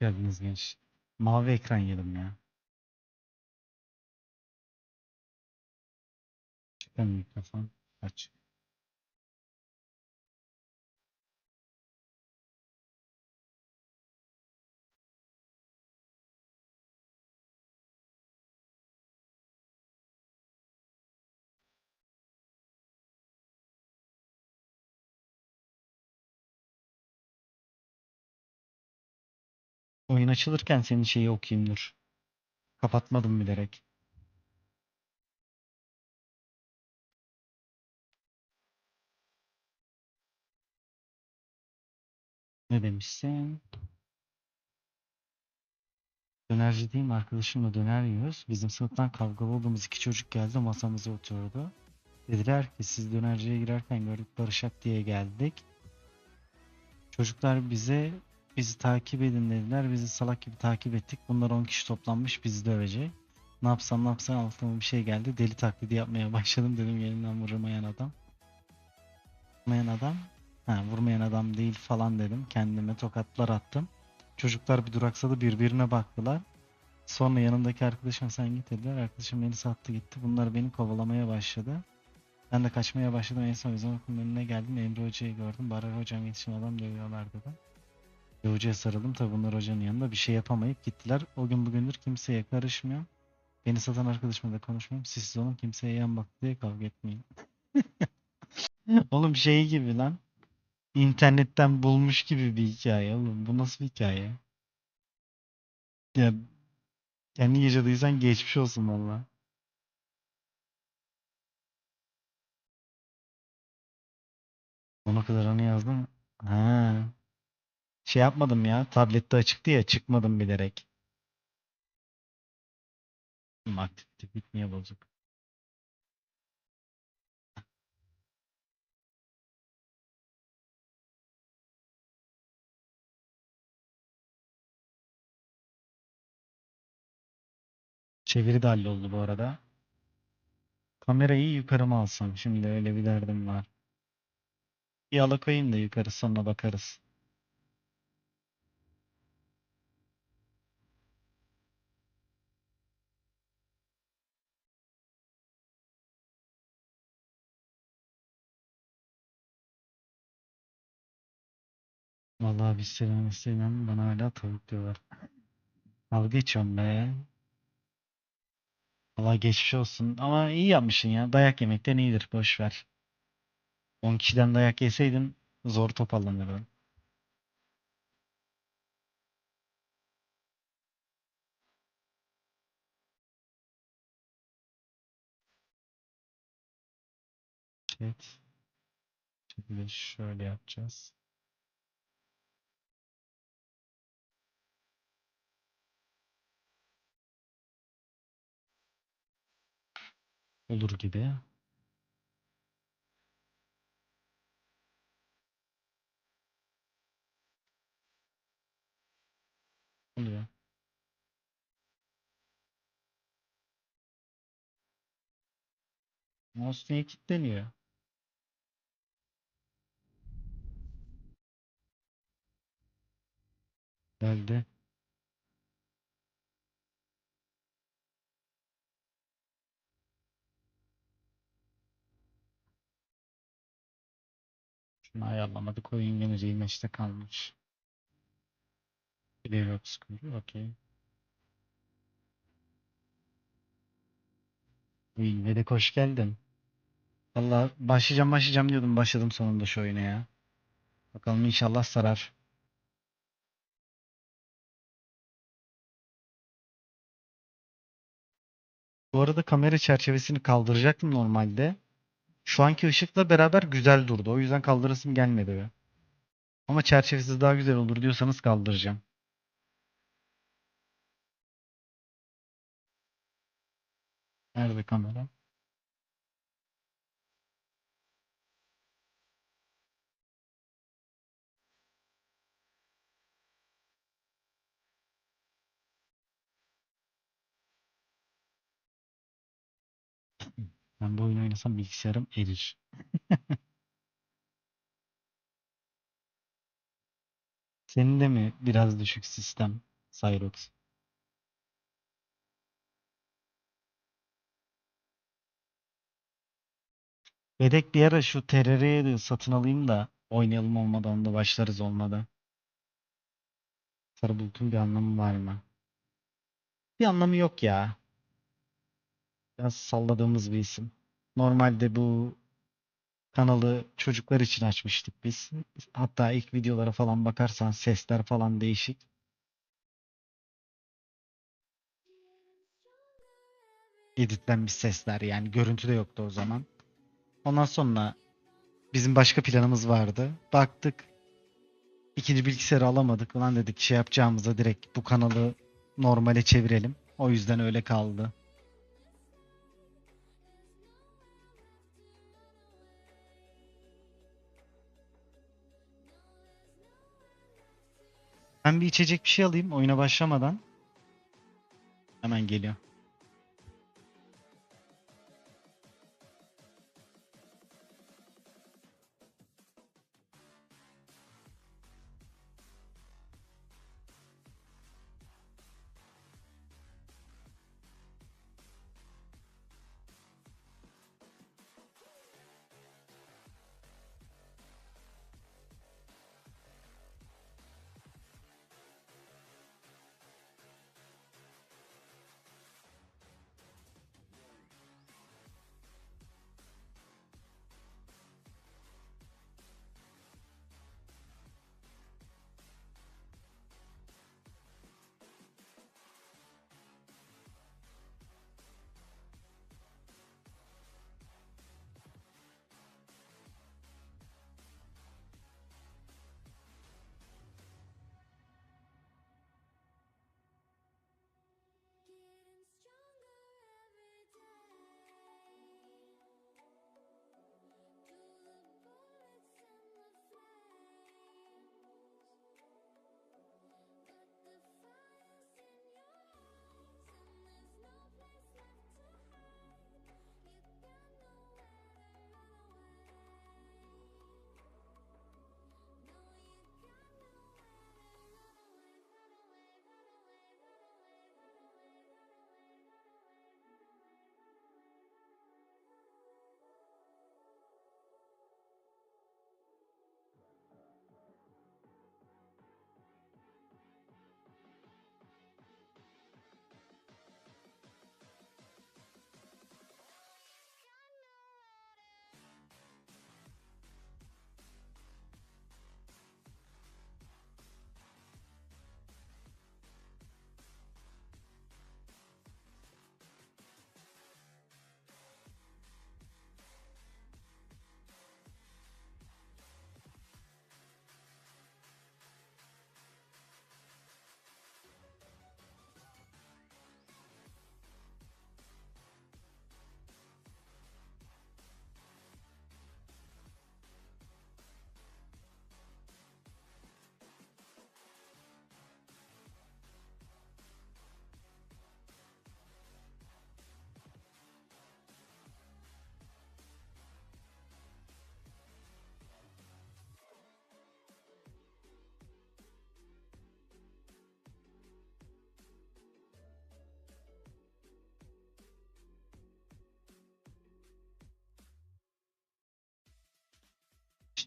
geldiniz genç. Mavi ekran yedim ya. Çıkan mikrofon aç. Oyun açılırken senin şeyi okuyayım dur. Kapatmadım bilerek. Ne demişsin? Dönerci değil mi? Arkadaşımla döner yiyoruz. Bizim sınıftan kavgalı olduğumuz iki çocuk geldi masamıza oturdu. Dediler ki siz dönerciye girerken gördük barışak diye geldik. Çocuklar bize bizi takip edin dediler. Bizi salak gibi takip ettik. Bunlar 10 kişi toplanmış bizi dövecek. Ne yapsam ne yapsam aklıma bir şey geldi. Deli taklidi yapmaya başladım dedim yerinden vurmayan adam. Vurmayan adam. Ha vurmayan adam değil falan dedim. Kendime tokatlar attım. Çocuklar bir duraksadı birbirine baktılar. Sonra yanımdaki arkadaşım sen git dediler. Arkadaşım beni sattı gitti. Bunlar beni kovalamaya başladı. Ben de kaçmaya başladım. En son bizim okulun önüne geldim. Emre Hoca'yı gördüm. Barar hocam yetişin adam dövüyorlar dedim. Ve hocaya sarıldım. Tabi bunlar hocanın yanında bir şey yapamayıp gittiler. O gün bugündür kimseye karışmıyorum. Beni satan arkadaşımla da konuşmuyorum. Siz siz olun kimseye yan baktı diye kavga etmeyin. Oğlum şey gibi lan. İnternetten bulmuş gibi bir hikaye oğlum. Bu nasıl bir hikaye? Ya kendi yaşadıysan geçmiş olsun valla. Ona kadar anı yazdım. Ha. Şey yapmadım ya. Tablette açıktı ya. Çıkmadım bilerek. Aktivite bitmeye bozuk. Çeviri de halloldu bu arada. Kamerayı yukarı mı alsam? Şimdi öyle bir derdim var. Bir alakoyayım da yukarı sonra bakarız. Vallahi biz selam istemem bana hala tavuk diyorlar. Dalga geçiyorum be. Vallahi geçmiş olsun. Ama iyi yapmışsın ya. Dayak yemekten iyidir. Boş ver. 10 kişiden dayak yeseydin zor toparlanırdın. Evet. Şimdi şöyle yapacağız. Olur gibi. Oluyor. Mouse niye kilitleniyor? Geldi. Ayarlamadık. Oyun gene Remaste'de kalmış. Bir de yok sıkıntı. Okey. İyi, Melek hoş geldin. Valla başlayacağım başlayacağım diyordum. Başladım sonunda şu oyuna ya. Bakalım inşallah sarar. Bu arada kamera çerçevesini kaldıracaktım normalde. Şu anki ışıkla beraber güzel durdu. O yüzden kaldırasım gelmedi be. Ama çerçevesiz daha güzel olur diyorsanız kaldıracağım. Nerede kamera? Ben bu oyunu oynasam bilgisayarım erir. Senin de mi biraz düşük sistem? Cyrox. Yedek bir ara şu TRR'yi de satın alayım da oynayalım olmadı onda başlarız olmadı. Sarı bulutun bir anlamı var mı? Bir anlamı yok ya. Biraz salladığımız bir isim. Normalde bu kanalı çocuklar için açmıştık biz. Hatta ilk videolara falan bakarsan sesler falan değişik. Editlenmiş sesler yani görüntü de yoktu o zaman. Ondan sonra bizim başka planımız vardı. Baktık ikinci bilgisayarı alamadık. Ulan dedik şey yapacağımıza direkt bu kanalı normale çevirelim. O yüzden öyle kaldı. Ben bir içecek bir şey alayım oyuna başlamadan. Hemen geliyor.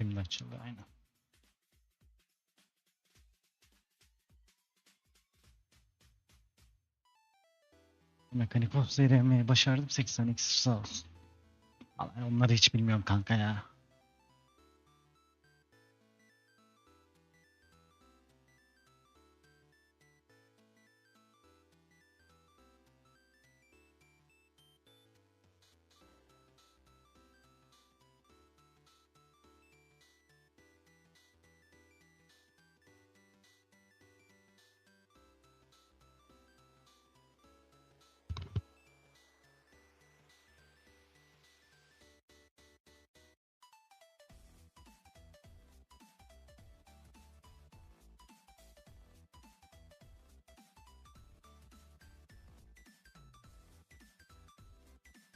Şimdi açıldı aynen. Mekanik Ops'u denemeyi başardım. 80 iksir sağ olsun. Vallahi onları hiç bilmiyorum kanka ya.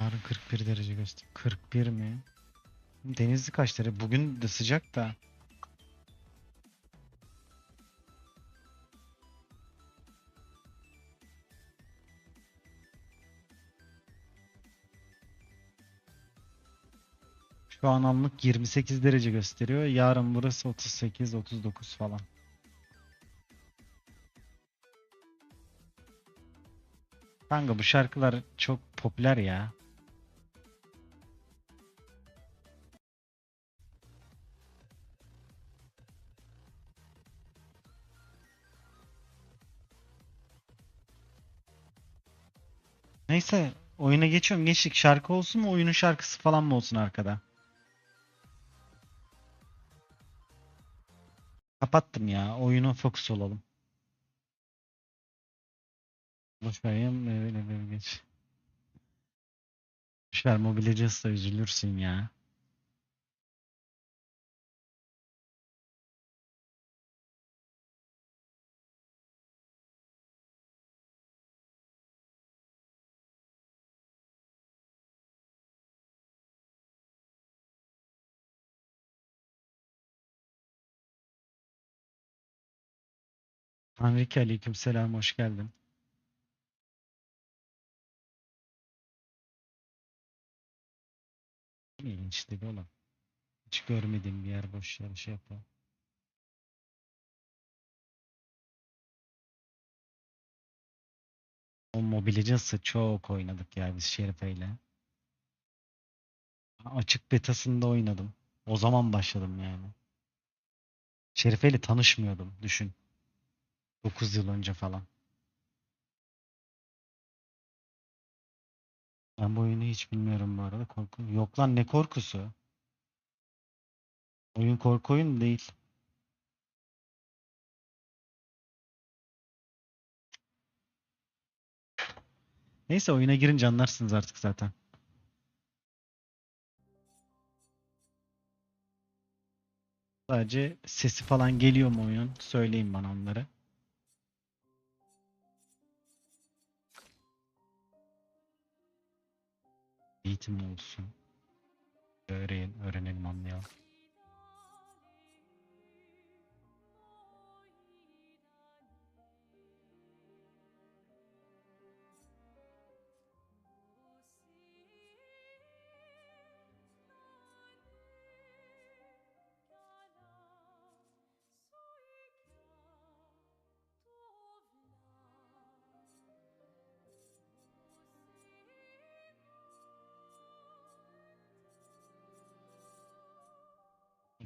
Yarın 41 derece göster. 41 mi? Denizli kaç derece? Bugün de sıcak da. Şu an anlık 28 derece gösteriyor. Yarın burası 38-39 falan. Kanka bu şarkılar çok popüler ya. Neyse oyuna geçiyorum. Geçtik. Şarkı olsun mu? Oyunun şarkısı falan mı olsun arkada? Kapattım ya. Oyuna fokus olalım. Boş ver ya. Öyle geç. Boş ver Mobile Legends'da üzülürsün ya. Enrique aleykümselam hoş geldin. İlginçti be oğlum. Hiç görmediğim bir yer boş yer şey yapıyor. O Mobile Legends'ı çok oynadık ya biz Şerife'yle. Açık betasında oynadım. O zaman başladım yani. Şerife'yle tanışmıyordum düşün. 9 yıl önce falan. Ben bu oyunu hiç bilmiyorum bu arada. Korku. Yok lan ne korkusu? Oyun korku oyun değil. Neyse oyuna girince anlarsınız artık zaten. Sadece sesi falan geliyor mu oyun? Söyleyin bana onları. Eğitim olsun. Öğrenin, öğrenelim, anlayalım.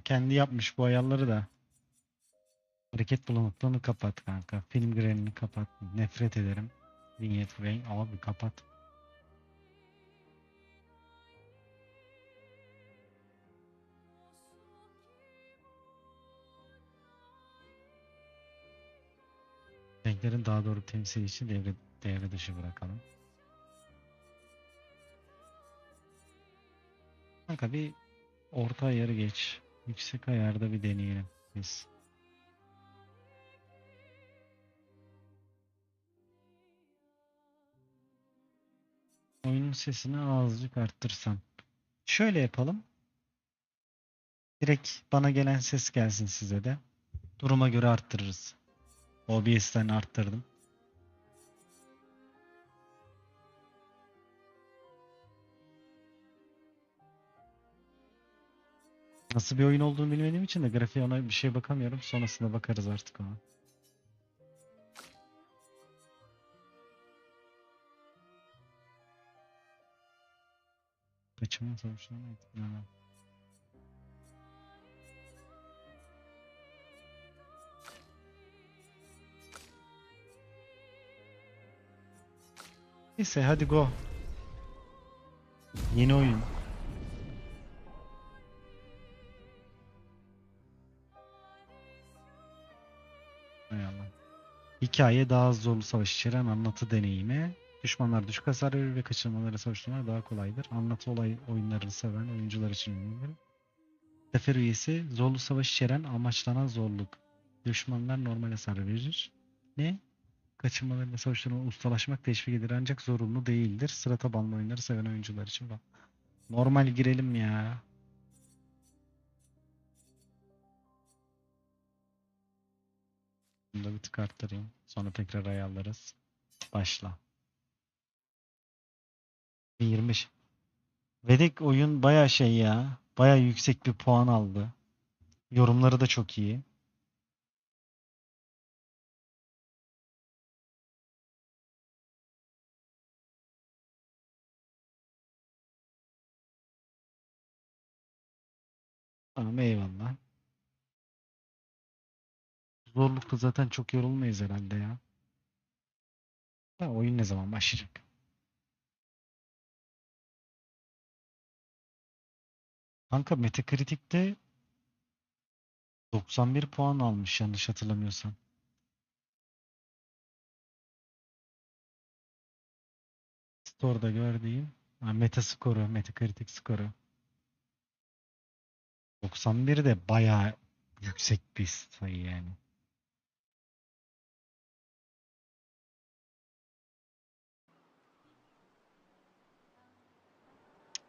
Kendi yapmış bu ayarları da. Hareket bulanıklığını kapat kanka. Film grenini kapat. Nefret ederim. Vignette frame abi kapat. Renklerin daha doğru temsil için devre, devre dışı bırakalım. Kanka bir orta ayarı geç. Yüksek ayarda bir deneyelim biz. Oyunun sesini azıcık arttırsan. Şöyle yapalım. Direkt bana gelen ses gelsin size de. Duruma göre arttırırız. OBS'ten arttırdım. Nasıl bir oyun olduğunu bilmediğim için de grafiğe ona bir şey bakamıyorum. Sonrasında bakarız artık ona. Kaçınma sonuçlarına etkilenen. Neyse hadi go. Yeni oyun. Hikaye daha az zorlu savaş içeren anlatı deneyimi. Düşmanlar düşük hasar verir ve kaçırmaları savaştırmalar daha kolaydır. Anlatı olay oyunlarını seven oyuncular için önemlidir. Sefer üyesi zorlu savaş içeren amaçlanan zorluk. Düşmanlar normal hasar verir. Ne? Kaçırmaları ve savaştırma ustalaşmak teşvik edilir ancak zorunlu değildir. Sıra tabanlı oyunları seven oyuncular için. Normal girelim ya. Bunu da bir tık arttırayım. Sonra tekrar ayarlarız. Başla. 25. Vedek oyun baya şey ya. Baya yüksek bir puan aldı. Yorumları da çok iyi. Tamam eyvallah. Zorlukta zaten çok yorulmayız herhalde ya. Ha, oyun ne zaman başlayacak? Kanka Metacritic'te 91 puan almış yanlış hatırlamıyorsam. Store'da gördüğüm ha, Metaskoru, Metacritic skoru. 91 de bayağı yüksek bir sayı yani.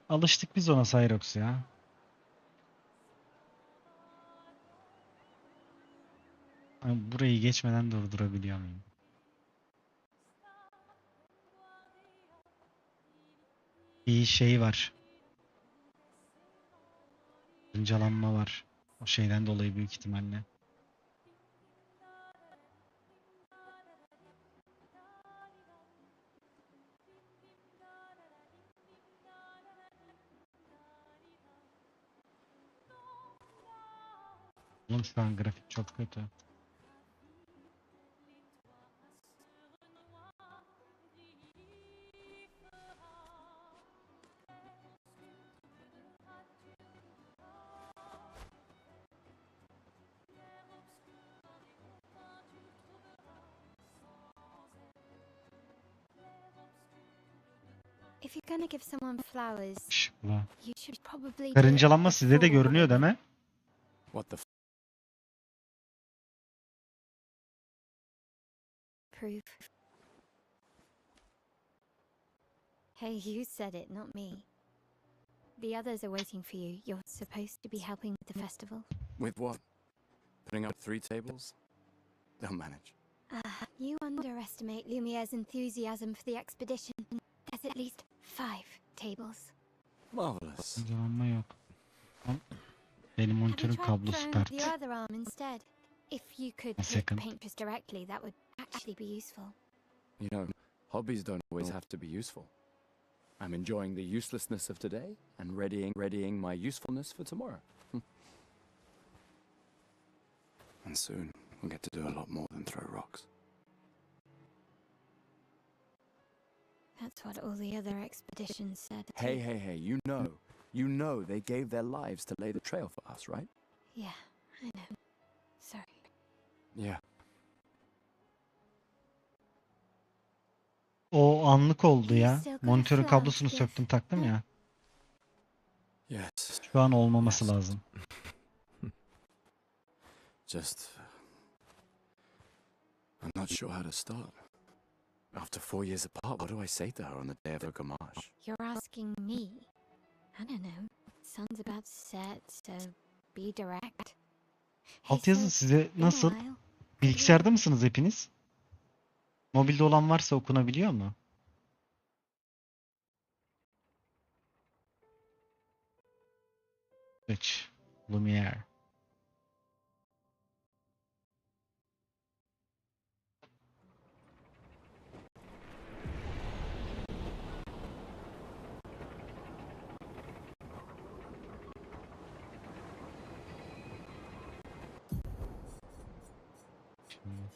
Alıştık biz ona Cyrox ya. Burayı geçmeden durdurabiliyor muyum? Bir şey var. Incalanma var. O şeyden dolayı büyük ihtimalle. Oğlum şu an grafik çok kötü. If you're gonna give someone flowers, you should probably do it Karıncalanma sizde de before görünüyor mi? What the Proof. Hey, you said it, not me. The others are waiting for you. You're supposed to be helping with the festival. with what? Putting up three tables? They'll manage. Ah, you underestimate Lumiere's enthusiasm for the expedition. There's at least five tables. Marvelous. Karıncalanma yok. Tamam. Benim Have you tried throwing the other arm instead? If you could A hit second. painters directly, that would actually be useful. You know, hobbies don't always have to be useful. I'm enjoying the uselessness of today and readying readying my usefulness for tomorrow. and soon we'll get to do a lot more than throw rocks. That's what all the other expeditions said. Hey, hey, hey, you know. You know they gave their lives to lay the trail for us, right? Yeah, I know. O anlık oldu ya. Monitörün kablosunu söktüm taktım ya. Yes. Şu an olmaması lazım. Just. I'm not sure how to start. After four years apart, what do I say to her on the day of her gamage? You're asking me? I don't know. Sun's about set, so be direct. Altyazı size nasıl? Bilgisayarda mısınız hepiniz? Mobilde olan varsa okunabiliyor mu? Switch. Lumiere. Şimdi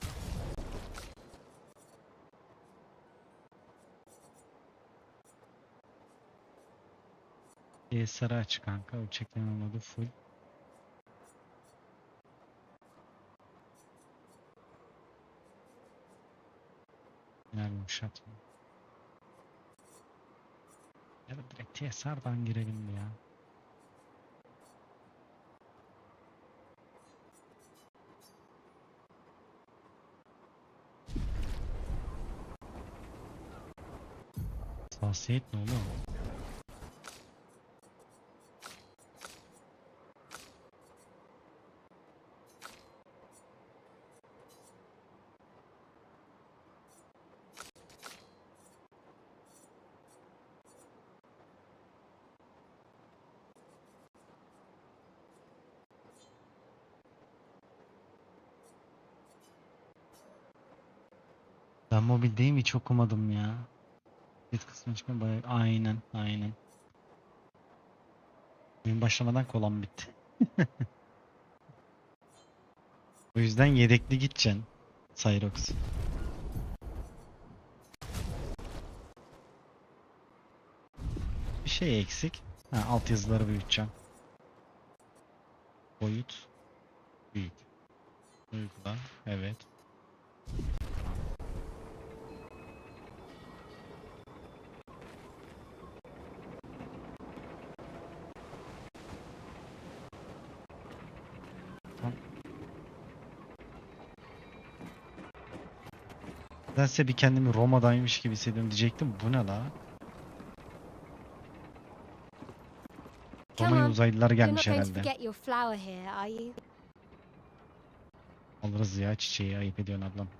DSLR aç kanka. O çekleme modu full. Genel yumuşatma. Ya da direkt TSR'dan girelim ya. Hassasiyet ne oğlum? Ben mobildeyim hiç okumadım ya. Bir kısmı çıkan bayağı aynen aynen. Oyun başlamadan kolam bitti. O yüzden yedekli gideceksin. Cyrox. Bir şey eksik. Ha, alt yazıları büyüteceğim. Boyut. Büyük. Uygula. Evet. Nedense bir kendimi Roma'daymış gibi hissediyorum diyecektim. Bu ne la? Roma'ya uzaylılar gelmiş herhalde. Alırız ya çiçeği ayıp ediyorsun ablam.